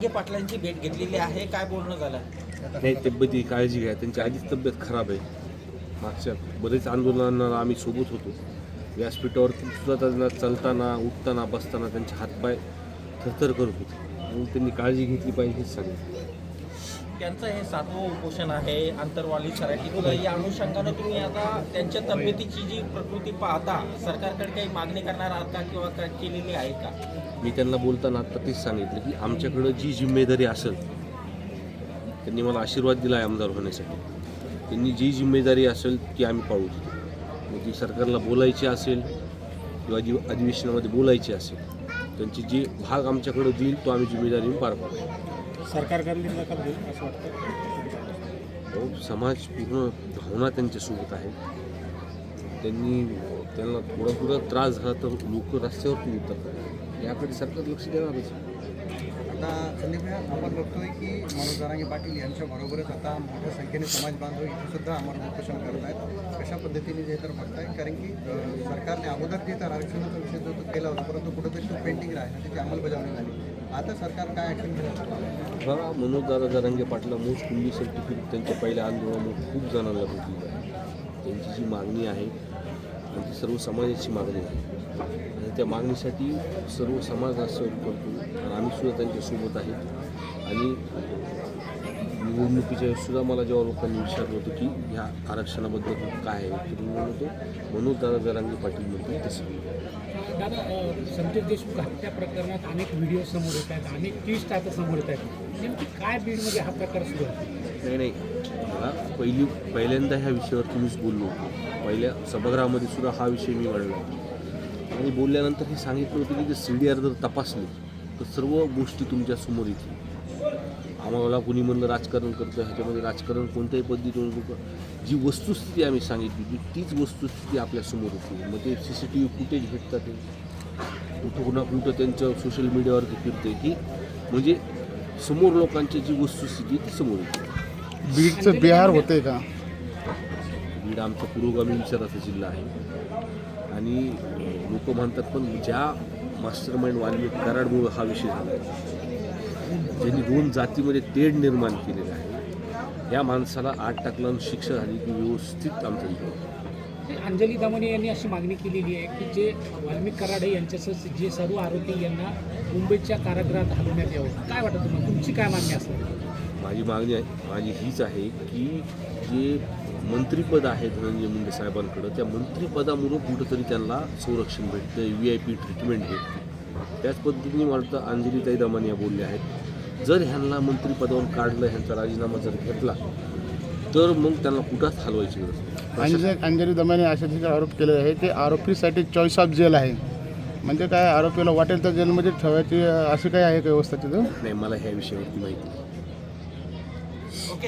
पाटलांची भेट घेतलेली आहे. काय बोलणं झालं? नाही तब्येती काळजी घ्या. त्यांची आधीच तब्येत खराब आहे. मागच्या बरेच आंदोलनांना आम्ही सोबत होतो. व्यासपीठावर सुद्धा त्यांना चालताना उठताना बसताना त्यांचे हातपाय थरथर करत होते. म्हणून त्यांनी काळजी घेतली पाहिजे हेच सांगितलं त्यांचं हे सातवं उपोषण आहे आंतरवाली सराठीतलं या अनुषंगानं तुम्ही आता त्यांच्या तब्येतीची जी प्रकृती पाहता सरकारकडे काही मागणी करणार आहात का किंवा काय केलेली आहे का? मी त्यांना बोलताना आता तेच सांगितलं की आमच्याकडं जी जिम्मेदारी असेल त्यांनी मला आशीर्वाद दिला आहे आमदार होण्यासाठी. त्यांनी जी जिम्मेदारी असेल ती आम्ही पाळू मग ती सरकारला बोलायची असेल किंवा जी अधिवेशनामध्ये बोलायची असेल त्यांची जी भाग आमच्याकडं देईल तो आम्ही जिम्मेदारी पार पाडू सरकार गंभीर दखल घेईल असं वाटतं? समाज पूर्ण भावना त्यांच्यासोबत आहे. त्यांनी त्यांना थोडा थोडा त्रास झाला तर लोक रस्त्यावरती उतरतात याकडे सरकार लक्ष देणारच. आता संदीप भाई, आपण बघतोय की मनोज जरांगे पाटील यांच्या बरोबरच आता मोठ्या संख्येने समाज बांधव इथे सुद्धा आम्हाला उपोषण करत आहेत. कशा पद्धतीने जे तर बघताय? कारण की सरकारने अगोदर जे तर आरक्षणाचा विषय जो तो केला होता परंतु कुठेतरी तो पेंटिंग राहिला त्याची अंमलबजावणी झाली. आता सरकार काय ॲक्शन घेणार? बघा मनोजदादा जरांगे पाटला मूळ कुंभी सर्टिफिकेट त्यांच्या पहिल्या आंदोलनामुळे खूप जणांना भेटली त्यांची जी मागणी आहे आणि ती सर्व समाजाची मागणी आहे. आणि त्या मागणीसाठी सर्व समाज असं करतो. आणि आम्ही सुद्धा त्यांच्यासोबत आहे आणि निवडणुकीच्या सुद्धा मला जेव्हा लोकांनी विचारलं होतं की ह्या आरक्षणाबद्दल काय आहे तर मी म्हणतो मनोजदादा जरांगे पाटील म्हणतील तसं दादा संतोष देशमुख हत्या प्रकरणात अनेक व्हिडिओ समोर येत आहेत अनेक ट्विस्ट आता समोर येत आहेत. नेमकी काय बीडमध्ये हा प्रकार सुरू आहे? नाही नाही. मला पहिली पहिल्यांदा ह्या विषयावर मीच बोललो होतो. पहिल्या सभागृहामध्ये सुद्धा हा विषय मी मांडला होता. आणि बोलल्यानंतर हे सांगितलं होतं की ते सी डी आर जर तपासले तर सर्व गोष्टी तुमच्यासमोर येतील. आम्हाला कोणी म्हणलं राजकारण करतं ह्याच्यामध्ये राजकारण कोणत्याही पद्धतीने लोक जी वस्तुस्थिती आम्ही सांगितली होती तीच वस्तुस्थिती आपल्यासमोर होती. मग ते C C T V footage भेटतात. ते कुठं कुणा कुठं त्यांचं सोशल मीडियावरती फिरते की म्हणजे समोर लोकांची जी वस्तुस्थिती आहे ती समोर येते. बीडचं बिहार होते का? बीड आमचा पुरोगामी विचाराचा जिल्हा आहे. आणि लोक म्हणतात पण ज्या मास्टर माइंड वाल्मिक कराडमुळं हा विषय झाला आहे ज्यांनी दोन जातीमध्ये तेढ निर्माण केलेलं आहे या माणसाला आठ टाकला आणि शिक्षा झाली की व्यवस्थित आमचा ते अंजली दमने यांनी अशी मागणी केलेली आहे की जे वाल्मिक कराडे यांच्यासह जे सर्व आरोपी यांना मुंबईच्या कारागृहात हलवण्यात यावं. काय वाटतं तुम्हाला? तुमची काय मागणी असेल? माझी मागणी आहे माझी हीच आहे की जे मंत्रिपद आहे धनंजय मुंडे साहेबांकडं त्या मंत्रिपदामुळं कुठंतरी त्यांना संरक्षण भेटतं व्ही आय पी ट्रीटमेंट भेटते त्याच पद्धतीने मला वाटतं अंजलीताई दमानिया बोलले आहेत जर ह्यांना मंत्रिपदावरून काढलं ह्यांचा राजीनामा जर घेतला तर मग त्यांना कुठंच हलवायची गरज नाही. अंजली अंजली दमाने अशा ठिकाणी आरोप केले आहे की आरोपीसाठी चॉईस ऑफ जेल आहे म्हणजे काय आरोपीला वाटेल तर जेलमध्ये ठेवायची अं, अशी काय आहे का व्यवस्था तिथं नाही मला ह्या विषयावरती माहिती नाही.